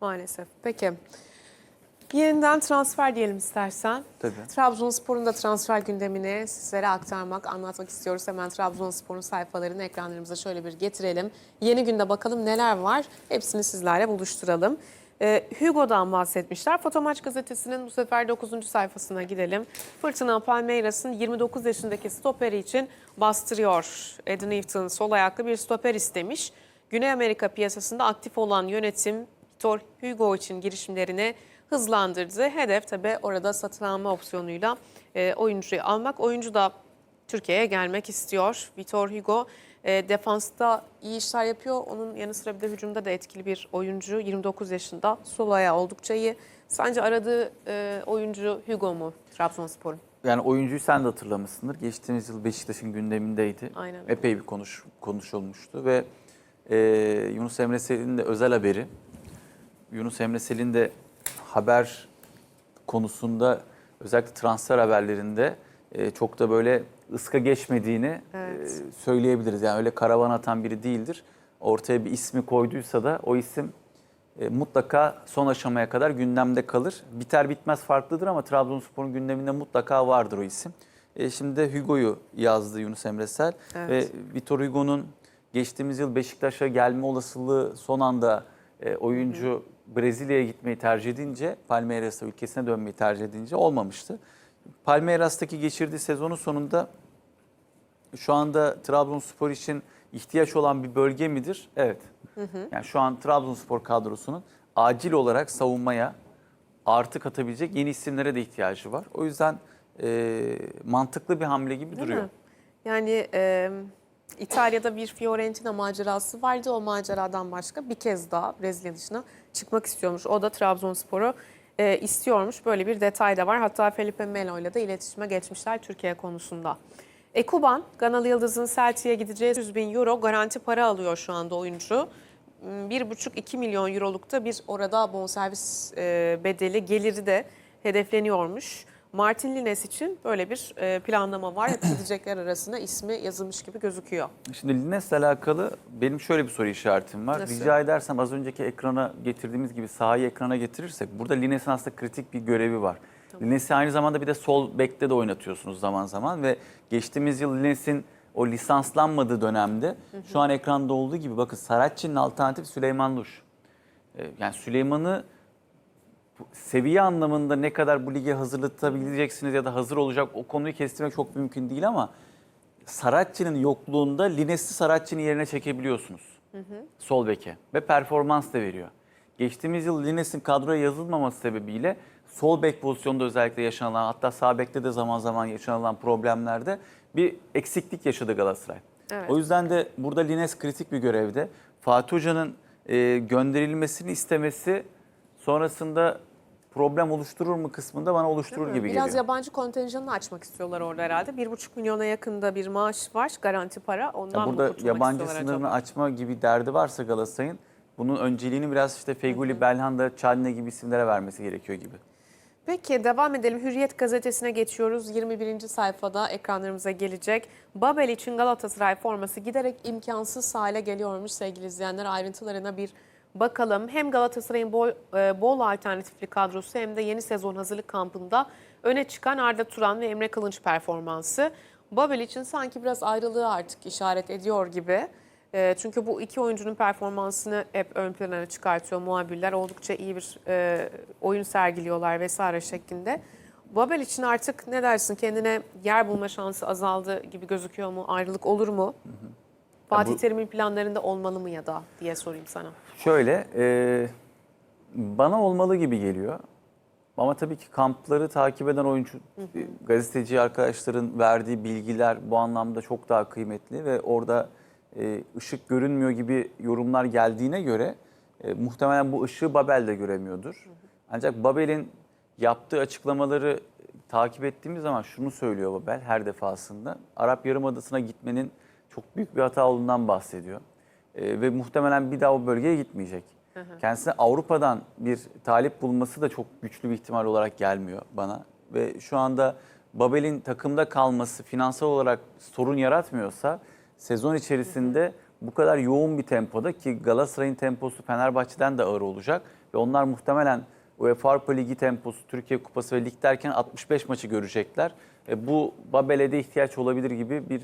Maalesef. Peki. Yeniden transfer diyelim istersen. Tabii. Trabzonspor'un da transfer gündemini sizlere aktarmak, anlatmak istiyoruz. Hemen Trabzonspor'un sayfalarını ekranlarımıza şöyle bir getirelim. Yeni günde bakalım neler var. Hepsini sizlerle buluşturalım. Ee, Hugo'dan bahsetmişler. Fotomaç gazetesinin bu sefer 9. sayfasına gidelim. Fırtına Palmeiras'ın 29 yaşındaki stoperi için bastırıyor. Ed Newton sol ayaklı bir stoper istemiş. Güney Amerika piyasasında aktif olan yönetim Victor Hugo için girişimlerini hızlandırdı. Hedef tabi orada satın alma opsiyonuyla e, oyuncuyu almak. Oyuncu da Türkiye'ye gelmek istiyor. Vitor Hugo e, defansta iyi işler yapıyor. Onun yanı sıra bir de hücumda da etkili bir oyuncu. 29 yaşında. Sol ayağı oldukça iyi. Sence aradığı e, oyuncu Hugo mu Trabzonspor'un? Yani oyuncuyu sen de hatırlamışsındır. Geçtiğimiz yıl Beşiktaş'ın gündemindeydi. Aynen. Epey bir konuş, konuşulmuştu ve e, Yunus Emre Sel'in de özel haberi. Yunus Emre Sel'in de haber konusunda özellikle transfer haberlerinde e, çok da böyle ıska geçmediğini Evet. e, söyleyebiliriz. Yani öyle karavan atan biri değildir. Ortaya bir ismi koyduysa da o isim e, mutlaka son aşamaya kadar gündemde kalır. Biter bitmez farklıdır ama Trabzonspor'un gündeminde mutlaka vardır o isim. E, şimdi de Hugo'yu yazdı Yunus Emre Sel Evet. ve Vitor Hugo'nun geçtiğimiz yıl Beşiktaş'a gelme olasılığı son anda e, oyuncu Brezilya'ya gitmeyi tercih edince, Palmeiras'a ülkesine dönmeyi tercih edince olmamıştı. Palmeiras'taki geçirdiği sezonun sonunda şu anda Trabzonspor için ihtiyaç olan bir bölge midir? Evet. Yani şu an Trabzonspor kadrosunun acil olarak savunmaya artı katabilecek yeni isimlere de ihtiyacı var. O yüzden e, mantıklı bir hamle gibi Değil duruyor. mi? Yani e, İtalya'da bir Fiorentina macerası vardı. O maceradan başka bir kez daha Brezilya dışına çıkmak istiyormuş. O da Trabzonspor'u e, istiyormuş. Böyle bir detay da var. Hatta Felipe Melo ile de iletişime geçmişler Türkiye konusunda. Ekuban, Ganalı Yıldız'ın Celtic'e gideceği 100 bin euro garanti para alıyor şu anda oyuncu. 1,5-2 milyon eurolukta bir orada bonservis e, bedeli geliri de hedefleniyormuş. Martin Lines için böyle bir e, planlama var. Hep gidecekler arasında ismi yazılmış gibi gözüküyor. Şimdi Lines'le alakalı benim şöyle bir soru işaretim var. Nasıl? Rica edersem az önceki ekrana getirdiğimiz gibi sahayı ekrana getirirsek burada Lines'in aslında kritik bir görevi var. Lines'i aynı zamanda bir de sol bekte de oynatıyorsunuz zaman zaman ve geçtiğimiz yıl Lines'in o lisanslanmadığı dönemde şu an ekranda olduğu gibi bakın Saratçı'nın alternatif Süleyman Luş. Ee, Yani Süleyman'ı seviye anlamında ne kadar bu lige hazırlatabileceksiniz ya da hazır olacak o konuyu kestirmek çok mümkün değil ama Saratçı'nın yokluğunda Lines'i Saratçı'nın yerine çekebiliyorsunuz. Sol beke ve performans da veriyor. Geçtiğimiz yıl Lines'in kadroya yazılmaması sebebiyle sol bek pozisyonda özellikle yaşanılan hatta sağ bekte de zaman zaman yaşanılan problemlerde bir eksiklik yaşadı Galatasaray. Evet. O yüzden de burada Lines kritik bir görevde. Fatih Hoca'nın e, gönderilmesini istemesi sonrasında problem oluşturur mu kısmında bana oluşturur gibi Biraz geliyor. yabancı kontenjanını açmak istiyorlar orada herhalde. 1,5 milyona yakında bir maaş var, garanti para. Ondan Ya mı burada kurtulmak yabancı sınırını acaba? açma gibi derdi varsa Galatasaray'ın bunun önceliğini biraz işte Feguli, Belhanda, Çalne gibi isimlere vermesi gerekiyor gibi. Peki devam edelim. Hürriyet gazetesine geçiyoruz. 21. sayfada ekranlarımıza gelecek. Babel için Galatasaray forması giderek imkansız hale geliyormuş sevgili izleyenler. Ayrıntılarına bir bakalım. Hem Galatasaray'ın bol, e, bol alternatifli kadrosu hem de yeni sezon hazırlık kampında öne çıkan Arda Turan ve Emre Kılınç performansı. Babel için sanki biraz ayrılığı artık işaret ediyor gibi. E, Çünkü bu iki oyuncunun performansını hep ön plana çıkartıyor muhabirler. Oldukça iyi bir e, oyun sergiliyorlar vesaire şeklinde. Babel için artık ne dersin kendine yer bulma şansı azaldı gibi gözüküyor mu? Ayrılık olur mu? Fatih bu- Terim'in planlarında olmalı mı ya da diye sorayım sana. Şöyle, e, bana olmalı gibi geliyor. Ama tabii ki kampları takip eden oyuncu, e, gazeteci arkadaşların verdiği bilgiler bu anlamda çok daha kıymetli ve orada e, ışık görünmüyor gibi yorumlar geldiğine göre e, muhtemelen bu ışığı Babel de göremiyordur. Ancak Babel'in yaptığı açıklamaları takip ettiğimiz zaman şunu söylüyor Babel her defasında. Arap Yarımadası'na gitmenin çok büyük bir hata olduğundan bahsediyor. E, ve muhtemelen bir daha o bölgeye gitmeyecek. Kendisine Avrupa'dan bir talip bulması da çok güçlü bir ihtimal olarak gelmiyor bana. Ve şu anda Babel'in takımda kalması finansal olarak sorun yaratmıyorsa sezon içerisinde bu kadar yoğun bir tempoda ki Galatasaray'ın temposu Fenerbahçe'den de ağır olacak ve onlar muhtemelen UEFA Avrupa Ligi temposu, Türkiye Kupası ve lig derken 65 maçı görecekler. E, bu Babel'e de ihtiyaç olabilir gibi bir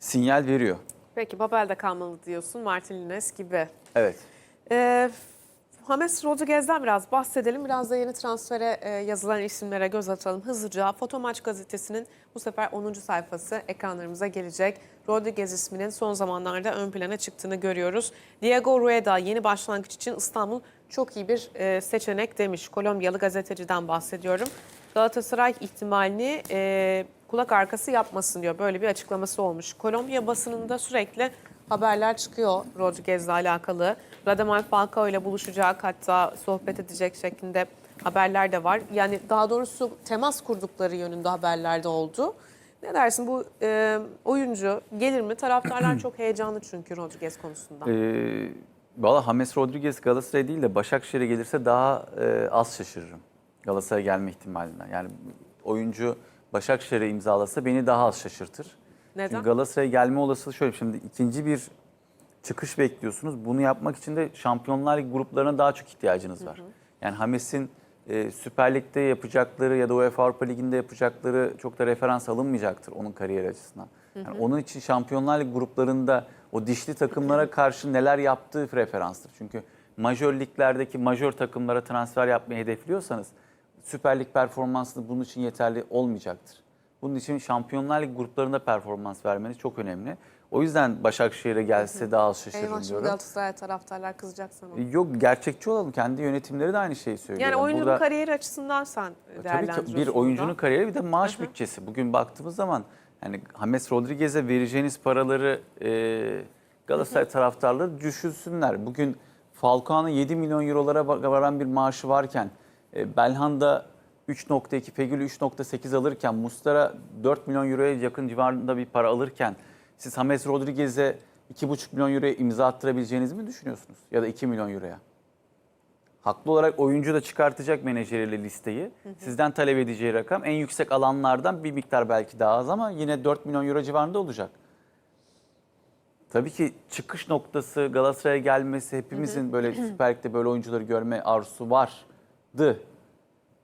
sinyal veriyor. Peki Babel'de kalmalı diyorsun Martin Lines gibi. Evet. Ee, James Rodriguez'den biraz bahsedelim. Biraz da yeni transfere e, yazılan isimlere göz atalım hızlıca. Fotomaç gazetesinin bu sefer 10. sayfası ekranlarımıza gelecek. Rodriguez isminin son zamanlarda ön plana çıktığını görüyoruz. Diego Rueda yeni başlangıç için İstanbul çok iyi bir e, seçenek demiş. Kolombiyalı gazeteciden bahsediyorum. Galatasaray ihtimalini e, kulak arkası yapmasın diyor. Böyle bir açıklaması olmuş. Kolombiya basınında sürekli haberler çıkıyor Rodriguez'le alakalı. Radamel Falcao ile buluşacak hatta sohbet edecek şeklinde haberler de var. Yani daha doğrusu temas kurdukları yönünde haberler de oldu. Ne dersin bu e, oyuncu gelir mi? Taraftarlar çok heyecanlı çünkü Rodriguez konusunda. Ee, Valla James Rodriguez Galatasaray değil de Başakşehir'e gelirse daha e, az şaşırırım. Galatasaray'a gelme ihtimalinden. Yani oyuncu Başakşehir'e imzalasa beni daha az şaşırtır. Neden? Çünkü Galatasaray'a gelme olasılığı şöyle. Şimdi ikinci bir çıkış bekliyorsunuz. Bunu yapmak için de Şampiyonlar Ligi gruplarına daha çok ihtiyacınız var. Yani Hames'in e, Süper Lig'de yapacakları ya da UEFA Avrupa Ligi'nde yapacakları çok da referans alınmayacaktır onun kariyeri açısından. Yani onun için Şampiyonlar Ligi gruplarında o dişli takımlara karşı neler yaptığı referanstır. Çünkü majör liglerdeki majör takımlara transfer yapmayı hedefliyorsanız Süper Lig performansı bunun için yeterli olmayacaktır. Bunun için Şampiyonlar Ligi gruplarında performans vermeniz çok önemli. O yüzden Başakşehir'e gelse daha az şaşırırım Eyvah diyorum. Galatasaray taraftarlar kızacak sana. Yok gerçekçi olalım. Kendi yönetimleri de aynı şeyi söylüyor. Yani oyuncunun Burada- kariyeri açısından sen Tabii değerlendiriyorsun. ki bir oyuncunun kariyeri bir de maaş bütçesi. Bugün baktığımız zaman yani James Rodriguez'e vereceğiniz paraları e, Galatasaray taraftarları düşünsünler. Bugün Falcao'nun 7 milyon eurolara varan bir maaşı varken e, Belhanda 3.2, Fegül 3.8 alırken Mustara 4 milyon euroya yakın civarında bir para alırken siz James Rodriguez'e 2,5 milyon euroya imza attırabileceğinizi mi düşünüyorsunuz? Ya da 2 milyon euroya? Haklı olarak oyuncu da çıkartacak menajeriyle listeyi. Sizden talep edeceği rakam en yüksek alanlardan bir miktar belki daha az ama yine 4 milyon euro civarında olacak. Tabii ki çıkış noktası Galatasaray'a gelmesi hepimizin böyle Süper Lig'de böyle oyuncuları görme arzusu vardı.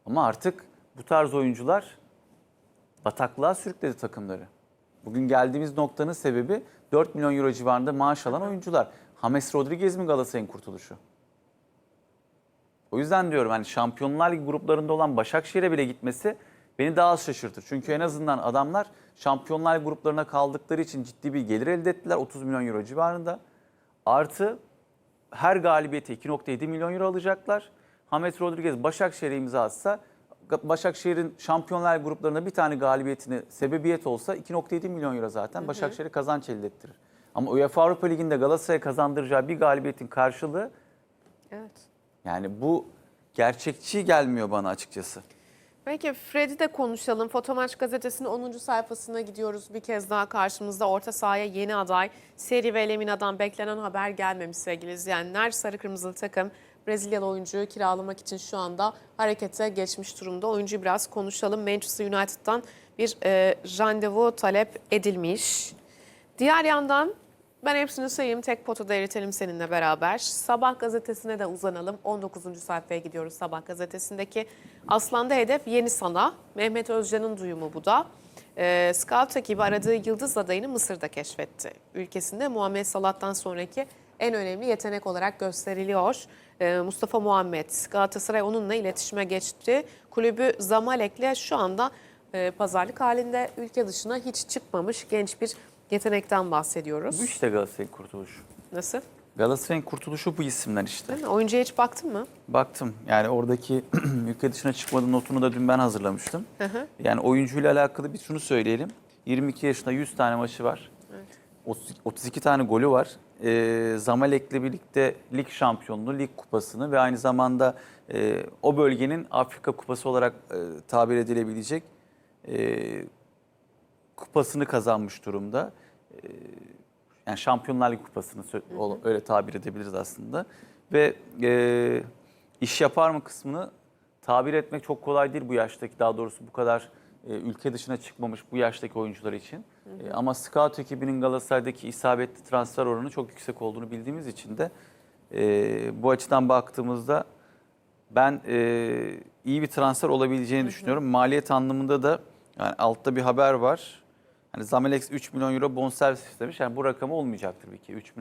Ama artık bu tarz oyuncular bataklığa sürükledi takımları. Bugün geldiğimiz noktanın sebebi 4 milyon euro civarında maaş alan oyuncular. James Rodriguez mi Galatasaray'ın kurtuluşu? O yüzden diyorum hani Şampiyonlar Ligi gruplarında olan Başakşehir'e bile gitmesi beni daha az şaşırtır. Çünkü en azından adamlar Şampiyonlar Ligi gruplarına kaldıkları için ciddi bir gelir elde ettiler. 30 milyon euro civarında. Artı her galibiyete 2.7 milyon euro alacaklar. James Rodriguez Başakşehir'e imza atsa Başakşehir'in Şampiyonlar gruplarında bir tane galibiyetini sebebiyet olsa 2.7 milyon euro zaten Başakşehir'e kazanç elde ettirir. Ama UEFA Avrupa Ligi'nde Galatasaray'a kazandıracağı bir galibiyetin karşılığı Evet. yani bu gerçekçi gelmiyor bana açıkçası. Peki Fred'i de konuşalım. Fotomaç gazetesinin 10. sayfasına gidiyoruz. Bir kez daha karşımızda orta sahaya yeni aday. Seri ve Lemina'dan beklenen haber gelmemiş sevgili izleyenler. Sarı kırmızılı takım Brezilyalı oyuncuyu kiralamak için şu anda harekete geçmiş durumda. Oyuncuyu biraz konuşalım. Manchester United'dan bir e, randevu talep edilmiş. Diğer yandan ben hepsini sayayım, tek potada eritelim seninle beraber. Sabah gazetesine de uzanalım. 19. sayfaya gidiyoruz Sabah gazetesindeki. Aslan'da hedef yeni sana. Mehmet Özcan'ın duyumu bu da. Ee, Scout ekibi aradığı yıldız adayını Mısır'da keşfetti. Ülkesinde Muhammed Salah'tan sonraki en önemli yetenek olarak gösteriliyor. Ee, Mustafa Muhammed, Galatasaray onunla iletişime geçti. Kulübü Zamalek'le şu anda e, pazarlık halinde ülke dışına hiç çıkmamış genç bir yetenekten bahsediyoruz. Bu işte Galatasaray'ın kurtuluşu. Nasıl? Galatasaray'ın kurtuluşu bu isimler işte. Değil mi? Oyuncuya hiç baktın mı? Baktım yani oradaki ülke dışına çıkmadı notunu da dün ben hazırlamıştım. Yani oyuncuyla alakalı bir şunu söyleyelim. 22 yaşında 100 tane maçı var. 30 32 tane golü var. Ee, Zamalek'le birlikte lig şampiyonluğu, lig kupasını ve aynı zamanda e, o bölgenin Afrika kupası olarak e, tabir edilebilecek e, kupasını kazanmış durumda. E, yani Şampiyonlar Ligi kupasını öyle tabir edebiliriz aslında. Ve e, iş yapar mı kısmını tabir etmek çok kolay değil bu yaştaki daha doğrusu bu kadar e, ülke dışına çıkmamış bu yaştaki oyuncular için. E, ama scout ekibinin Galatasaray'daki isabetli transfer oranı çok yüksek olduğunu bildiğimiz için de e, bu açıdan baktığımızda ben e, iyi bir transfer olabileceğini düşünüyorum. Maliyet anlamında da yani altta bir haber var. Hani Zamelex 3 milyon euro bonservis istemiş. Yani bu rakamı olmayacaktır bir ki 3 milyon